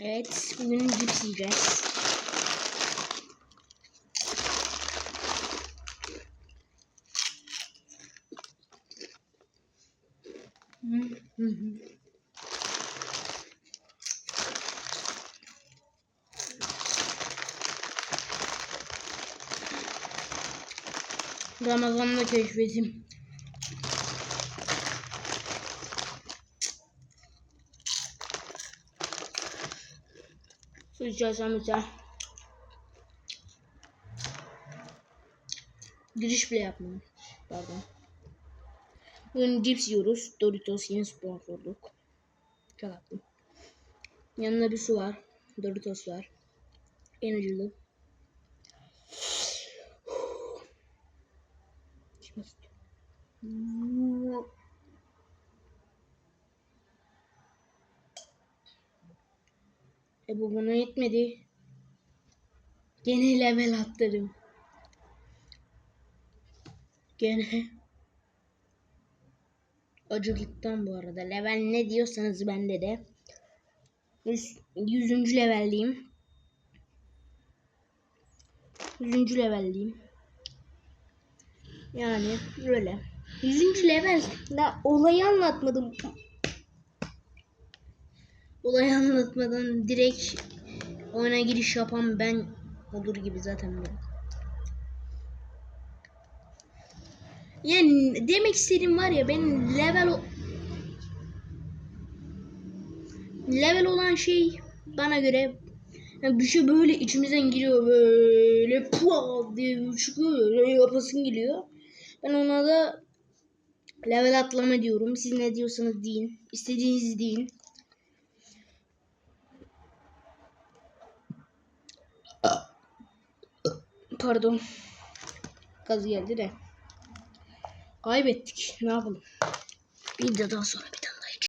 Evet, bugün cips yiyeceğiz. Ramazan'da keşfetim. İçersem içer. Giriş bile yapmadım. Pardon. Bugün cips yiyoruz. Doritos yeni sponsorluk. Çok haklıyım. Yanında bir su var. Doritos var. En acılı. E bu bana yetmedi. Gene level atladım. Gene. Acılıktan bu arada. Level ne diyorsanız bende de. Yüz, yüzüncü leveldeyim. Yüzüncü leveldeyim. Yani öyle. Yüzüncü level. Daha olayı anlatmadım. Olayı anlatmadan direkt oyuna giriş yapan ben olur gibi zaten ben. Yani demek istediğim var ya ben level level olan şey bana göre yani bir şey böyle içimizden giriyor böyle puan diye çıkıyor yapasın geliyor. Ben ona da level atlama diyorum. Siz ne diyorsanız deyin. İstediğiniz deyin. Pardon. Gaz geldi de. Kaybettik. Ne yapalım? Videodan sonra bir daha.